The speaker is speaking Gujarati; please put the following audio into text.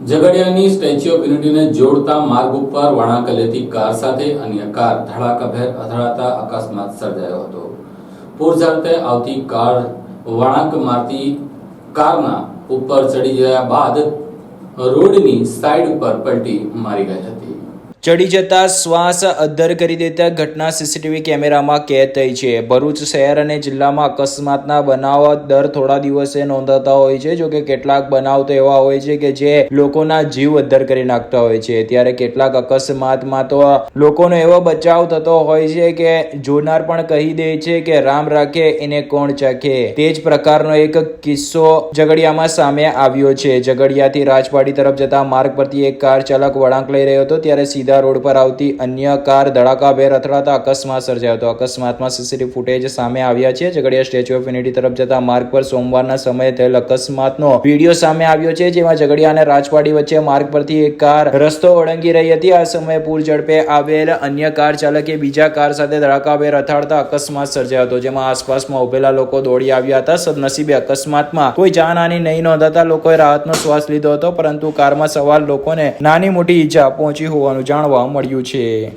ઝઘડિયાની સ્ટેચ્યુ ઓફ યુનિટીને જોડતા માર્ગ ઉપર વળાંક લેતી કાર સાથે અન્ય કાર ધડાકાભેર અથડાતા અકસ્માત સર્જાયો હતો. પૂર ઝડપે આવતી કાર વળાંક મારતી કારના ઉપર ચડી ગયા બાદ રોડની સાઈડ પર પલટી મારી ગઈ હતી. ચડી જતા શ્વાસ અદ્ધર કરી દેતા ઘટના સીસીટીવી કેમેરામાં કેદ થઈ છે. ભરૂચ શહેર અને જિલ્લામાં અકસ્માતના બનાવ દર થોડા દિવસે નોંધાતા હોય છે. જોકે કેટલાક બનાવ તો એવા હોય છે કે જે લોકોના જીવ અદ્ધર કરી નાખતા હોય છે. ત્યારે કેટલાક અકસ્માતમાં તો લોકોનો એવો બચાવ થતો હોય છે કે જોનાર પણ કહી દે છે કે રામ રાખે, એને કોણ ચાખે? તે જ પ્રકારનો એક કિસ્સો ઝઘડિયામાં સામે આવ્યો છે. ઝઘડિયાથી રાજપાડી તરફ જતા માર્ગ પરથી એક કાર ચાલક વળાંક લઈ રહ્યો હતો. ત્યારે સીધા રોડ પર આવતી અન્ય કાર ધડાકાભેર અથડાતા અકસ્માત સર્જાયો હતો. અકસ્માતમાં સીસીટીવી ફૂટેજ સામે આવ્યા છે. ઝઘડિયા સ્ટેચ્યુ ઓફ યુનિટી તરફ જતા માર્ગ પર સોમવારના સમયે થયેલ અકસ્માતનો વીડિયો સામે આવ્યો છે, જેમાં ઝઘડિયા અને રાજપાડી વચ્ચે માર્ગ પરથી એક કાર રસ્તો ઓળંગી રહી હતી. આ સમયે પૂર ઝડપે આવેલ અન્ય કાર ચાલકે બીજા કાર સાથે ધડાકાભેર અથડાતા અકસ્માત સર્જાયો હતો, જેમાં આસપાસમાં ઉભેલા લોકો દોડી આવ્યા હતા. સદનસીબે અકસ્માતમાં કોઈ જાનહાની નહીં નોંધાતા લોકોએ રાહતનો શ્વાસ લીધો હતો, પરંતુ કારમાં સવાર લોકોને નાની મોટી ઈજા પહોંચી હોવાનું જાણવા મળ્યું છે.